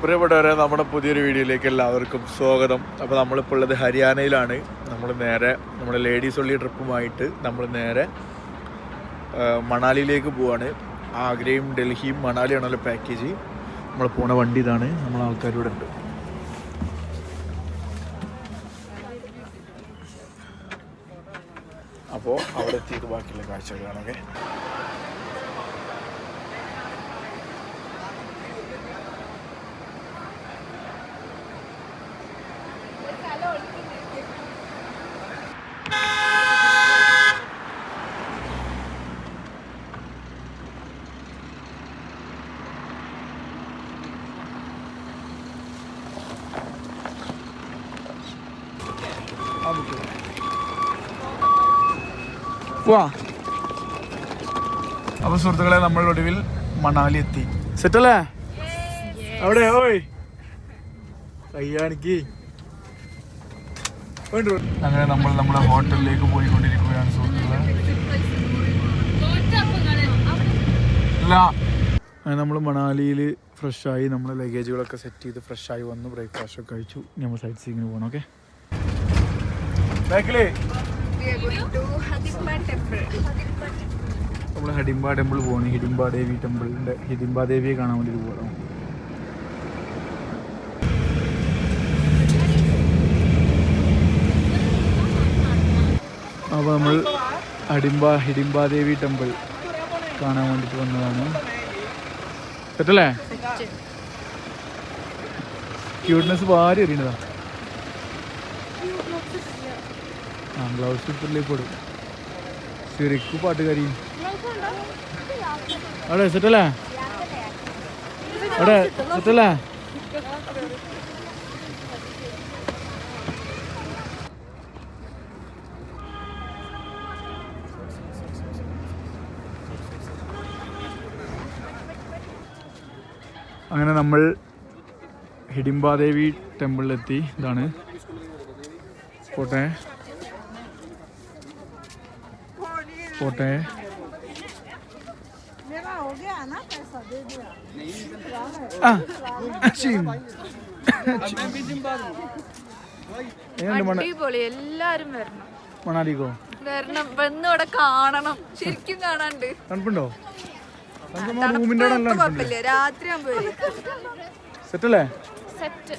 പ്രിയപ്പെട്ടവരെ നമ്മുടെ പുതിയൊരു വീഡിയോയിലേക്ക് എല്ലാവർക്കും സ്വാഗതം. അപ്പോൾ നമ്മളിപ്പോൾ ഉള്ളത് ഹരിയാനയിലാണ്. നമ്മൾ നേരെ നമ്മുടെ ലേഡീസ് ഒള്ളി ട്രിപ്പുമായിട്ട് നമ്മൾ നേരെ മണാലിയിലേക്ക് പോവാണ്. ആഗ്രയും ഡൽഹിയും മണാലിയാണല്ലോ പാക്കേജ് നമ്മൾ പോണ വണ്ടി ഇതാണ്. നമ്മളെ ആൾക്കാരിവിടെ ഉണ്ട്. അപ്പോൾ അവിടെ എത്തിയിട്ട് ബാക്കിയുള്ള കാഴ്ചകൾ കാണാം വാ അപ്പൊ സുഹൃത്തുക്കളെ നമ്മൾ ഒടുവിൽ മണാലി എത്തി. സെറ്റല്ലേ? അവിടെ ഓയ്. കയ്യാണിക്ക്. അങ്ങനെ നമ്മൾ നമ്മുടെ ഹോട്ടലിലേക്ക് പോയിക്കൊണ്ടിരിക്കുകയാണ് സുഹൃത്തുക്കളെ. അല്ല. അങ്ങനെ നമ്മൾ മണാലിയിൽ ഫ്രഷ് ആയി നമ്മൾ ലഗേജുകളൊക്കെ സെറ്റ് ചെയ്ത് ഫ്രഷ് ആയി വന്ന്. ബ്രേക്ക്ഫാസ്റ്റ് ഒക്കെ കഴിച്ചു. നമ്മൾ സൈറ്റ് സീങ്ങിന് പോകണം ഓക്കെ ബാക്കിലേ. We are to Hadimba temple. നമ്മൾ ഹഡിംബ ടെമ്പിൾ പോകണം ഹിഡിംബ ദേവി ടെമ്പിളിന്റെ ഹിഡിംബ ദേവിയെ കാണാൻ വേണ്ടിയിട്ട് പോകണം അപ്പോൾ നമ്മൾ അടിമ്പ ഹിഡിംബ ദേവി ടെമ്പിൾ കാണാൻ വേണ്ടിയിട്ട് വന്നതാണ്. പറ്റല്ലേ ക്യൂട്ട്നെസ് ഭാര്യ എറിയണതാ. ആ ബ്ലൗസ് കൊടുക്കും ശരിക്കു പാട്ടുകാരി അവിടെ സെറ്റല്ലേ? അവിടെ സെറ്റല്ലേ? അങ്ങനെ നമ്മൾ ഹിഡിംബാദേവി ടെമ്പിളിലെത്തി ഇതാണ്. പോട്ടെ. പോട്ടെ എല്ലാരും വരണം. മണാലിക്കോ? വരണം വന്ന് ഇവിടെ കാണണം. ശരിക്കും കാണാണ്ട്. തണുപ്പുണ്ടോ? കുഴപ്പമില്ല. രാത്രി സെറ്റല്ലേ? സെറ്റ്.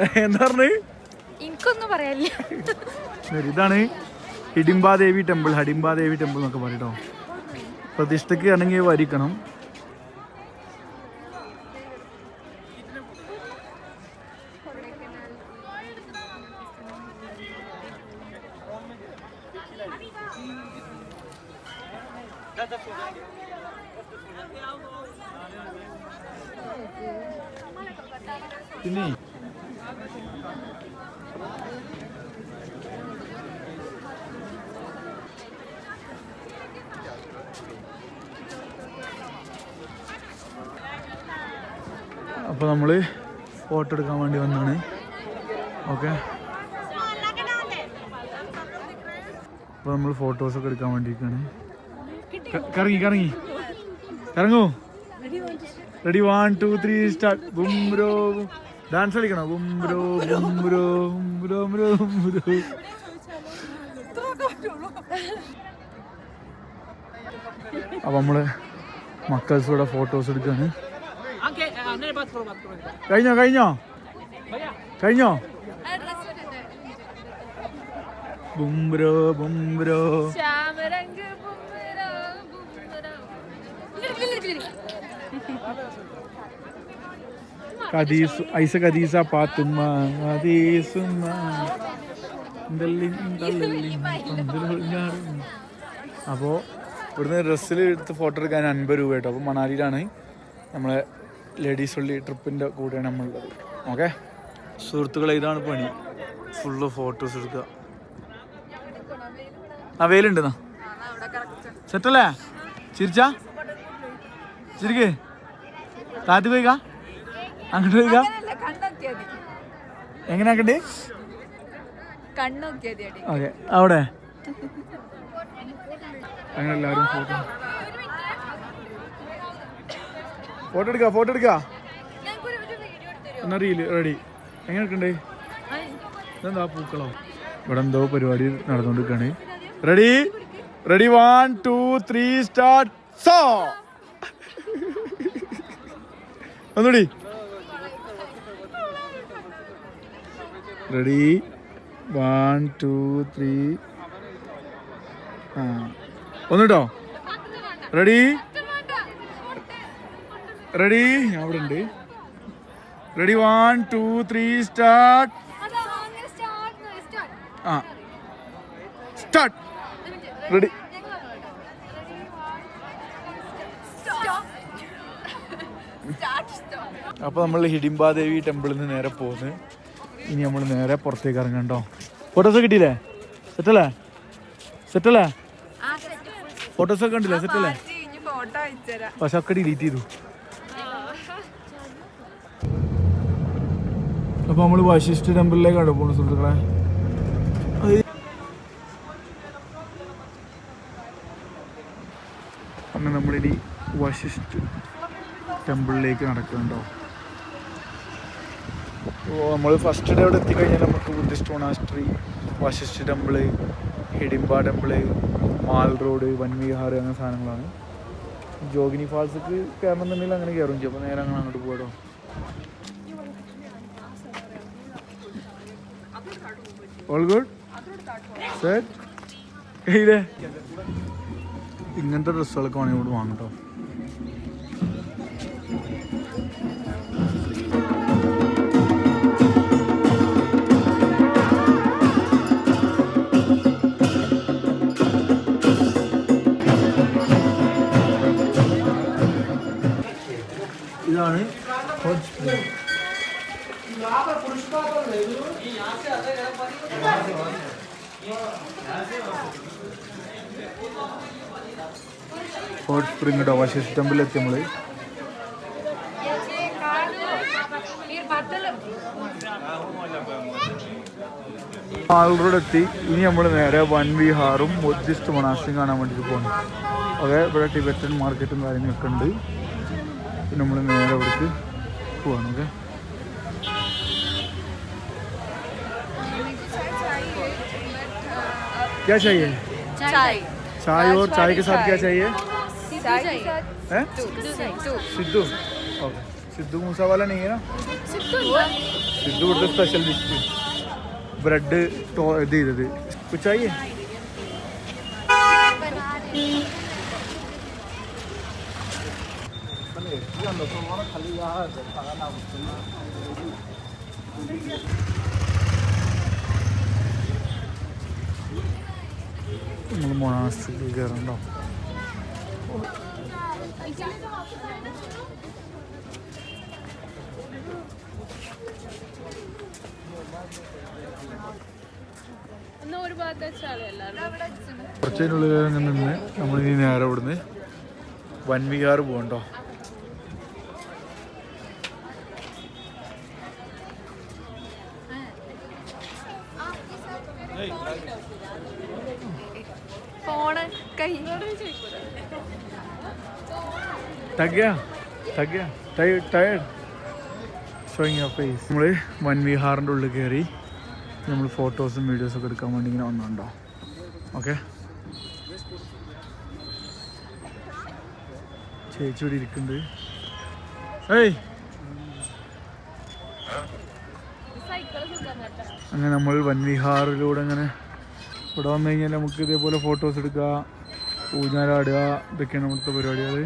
എന്താ പറഞ്ഞത് എനിക്കൊന്നും പറയാനില്ല. ഇതാണ് ഹിഡിംബാദേവി ടെമ്പിൾ ഹഡിംബാദേവി ടെമ്പിൾ എന്നൊക്കെ പറയട്ടോ. പ്രതിഷ്ഠയ്ക്ക് ആണെങ്കിൽ വരിക്കണം. പിന്നെ അപ്പോൾ നമ്മൾ ഫോട്ടോ എടുക്കാൻ വേണ്ടി വന്നാണ്. ഓക്കെ അപ്പോൾ നമ്മൾ ഫോട്ടോസൊക്കെ എടുക്കാൻ വേണ്ടിയിട്ടാണ് കറങ്ങി കറങ്ങി. കറങ്ങൂ. Ready one two three start ബുംബ്രോ dance കളിക്കണോ? ബുംബ്രോ ബുംബ്രോ ബുംബ്രോ ബുംബ്രോ ബുംബ്രോ അപ്പോൾ നമ്മൾ മക്കൾസൂടെ ഫോട്ടോസ് എടുക്കാണ്. കഴിഞ്ഞോ കഴിഞ്ഞോ? കഴിഞ്ഞോ? ബുംബ്രോ ബുംബ്രോ ശ്യാമരംഗ് ബുംബരാ, ബുംബരാ. കദീസ് ഐസ കദീസ പാത്തുമ്മ കദീസുമ്മ. അപ്പോൾ ഇവിടുന്ന് ഡ്രസ്സിൽ എടുത്ത് ഫോട്ടോ എടുക്കാൻ അൻപത് രൂപ കേട്ടോ. അപ്പോൾ മണാലിയിലാണ് നമ്മളെ ലേഡീസ് ഉള്ളി ട്രിപ്പിന്റെ കൂടെയാണ് നമ്മളുള്ളത്. ഓക്കെ? സുഹൃത്തുക്കളെ ഇതാണ് പണി. ഫുള്ള് ഫോട്ടോസ് എടുക്കുക. ആ വെയിലുണ്ടെന്നാ സെറ്റല്ലേ? ചിരിച്ചാ? ചിരിക്കേ. താത്തി പോയിക്കാ? അങ്ങോട്ട് കണ്ണോക്കിയാ എങ്ങനെ ആക്കണ്ടേ ഓക്കെ അവിടെ. അങ്ങനെ എല്ലാവരും ഫോട്ടോ. ഫോട്ടോ എടുക്കാം ഫോട്ടോ എടുക്കാം. എന്നാ റീൽ റെഡി എങ്ങനെ എടുക്കണ്ടേ? ഇതെന്താ പൂക്കളോ? ഇവിടെ എന്തോ പരിപാടി നടന്നുകൊണ്ടിരിക്കുകയാണ്. Ready ready one two three start so ഒന്നുകൂടി റെഡി. One two three. ആ. ഒന്നുട്ടോ? റെഡി? റെഡി? ഞാൻ അവിടെ ഉണ്ട്. Ready one two three start. ആ. സ്റ്റാർട്ട്. റെഡി. അപ്പോൾ നമ്മൾ ഹിഡിംബാദേവി ടെമ്പിളിൽ നിന്ന് നേരെ പോകുന്നു ഇനി നമ്മൾ നേരെ പുറത്തേക്ക് ഇറങ്ങണ്ടോ ഫോട്ടോസ് കിട്ടിയില്ലേ? സെറ്റല്ലേ സെറ്റല്ലേ ഫോട്ടോസ് ഒക്കെ കണ്ടില്ലേ? സെറ്റല്ലേ പക്ഷെ ഒക്കെ ഡിലീറ്റ് ചെയ്തു. അപ്പൊ നമ്മൾ വശിഷ്ഠ ടെമ്പിളിലേക്കാണ് പോകുന്നത് സുഹൃത്തുക്കളെ. അങ്ങനെ നമ്മളിനി വശിഷ്ഠ ടെമ്പിളിലേക്ക് നടക്കുന്നുണ്ടോ? അപ്പോൾ നമ്മൾ ഫസ്റ്റ് ഡേ അവിടെ എത്തിക്കഴിഞ്ഞാൽ നമുക്ക് Buddhist monastery Vashisht temple Hidimba temple mall road Vanvihar അങ്ങനെ സാധനങ്ങളാണ്. ജോഗിനി ഫാൾസിക്ക് കയറണമെന്നുണ്ടെങ്കിൽ അങ്ങനെ കയറും ചെയ്യും. അപ്പോൾ നേരെ അങ്ങനെ അങ്ങോട്ട് പോകട്ടോ ഇങ്ങനത്തെ ഡ്രസ്സുകളൊക്കെ വേണമെങ്കിൽ ഇവിടെ വാങ്ങട്ടോ ഇതാണ് ഹോട്ട് സ്പ്രിംഗ് കേട്ടോ വശിഷ്ഠ ടെമ്പിളിൽ എത്തി നമ്മൾ. ആളോട് എത്തി. ഇനി നമ്മൾ നേരെ വൻ വിഹാറും ബുദ്ധിസ്റ്റ് മണാസിയും കാണാൻ വേണ്ടിയിട്ട് പോകുന്നു അതെ ഇവിടെ ടിബറ്റൻ മാർക്കറ്റും കാര്യങ്ങളൊക്കെ ഉണ്ട്. നമ്മൾ നേരെ അവിടേക്ക് പോവാണ് ഓക്കെ क्या चाहिए चाय चाय और चाय के साथ क्या चाहिए चाय के साथ हैं सिद्धू सिद्धू ओके सिद्धू मूसा वाला नहीं है ना सिद्धू സിദ്ധു ഇവിടുത്തെ സ്പെഷ്യൽ ഡിഷ് നമ്മൾ മൊണാസ്ട്രിക്ക് കയറണ്ടോ കുറച്ചതിനുള്ളിൽ നിന്ന് നമ്മൾ ഇനി നേരെ ഇവിടുന്ന് വൻവികാർ പോകണ്ടോ? Tag gaya? Tag gaya? Tired? Tired? Showing your face. നമ്മൾ വൻ വിഹാറിന്റെ ഉള്ളിൽ കയറി നമ്മൾ ഫോട്ടോസും വീഡിയോസും ഒക്കെ എടുക്കാൻ വേണ്ടി ഇങ്ങനെ വന്നുണ്ടോ ഓക്കെ ചേച്ചി ഇവിടെ ഇരിക്കുന്നുണ്ട് ഏയ് അങ്ങനെ നമ്മൾ വൻവിഹാറിലൂടെ അങ്ങനെ ഇവിടെ വന്നു കഴിഞ്ഞാൽ നമുക്ക് ഇതേപോലെ ഫോട്ടോസ് എടുക്കുക ഊഞ്ഞാലാടുക ഇതൊക്കെയാണ് നമ്മുടെ പരിപാടികൾ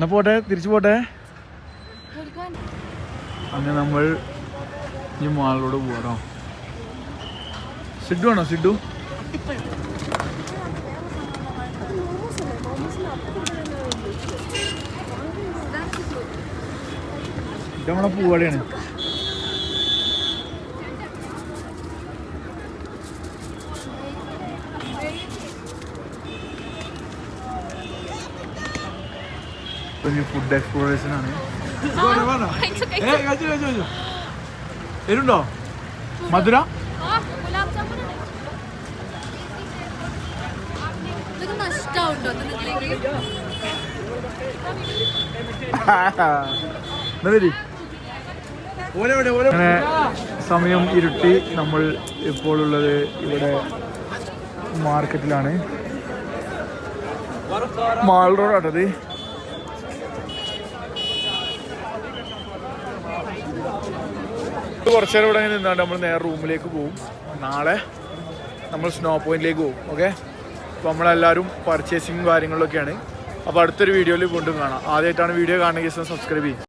എന്നാ പോട്ടെ തിരിച്ചു പോട്ടെ. അങ്ങനെ നമ്മൾ ഈ മാളിലൂടെ പോകണോ സിഡു ആണോ സിഡു ഇത് നമ്മളെ പൂവാടിയാണ്. ഇനി ഫുഡ് എക്സ്പ്ലോറേഷൻ ആണ്. എരുണ്ടോ? മധുര. അങ്ങനെ സമയം ഇരുട്ടി. നമ്മൾ ഇപ്പോൾ ഉള്ളത് ഇവിടെ മാർക്കറ്റിലാണ് മാൾ റോഡാട്ടത് കുറച്ചു നേരം ഇവിടെ നിന്നാണ്ട് നമ്മൾ നേരെ റൂമിലേക്ക് പോകും നാളെ നമ്മൾ സ്നോ പോയിന്റിലേക്ക് പോകും ഓക്കെ അപ്പോൾ നമ്മളെല്ലാവരും പർച്ചേസിങ് കാര്യങ്ങളിലൊക്കെയാണ് അപ്പോൾ അടുത്തൊരു വീഡിയോയിൽ വീണ്ടും കാണാം. ആദ്യമായിട്ടാണ് വീഡിയോ കാണുന്ന സബ്സ്ക്രൈബ് ചെയ്യും.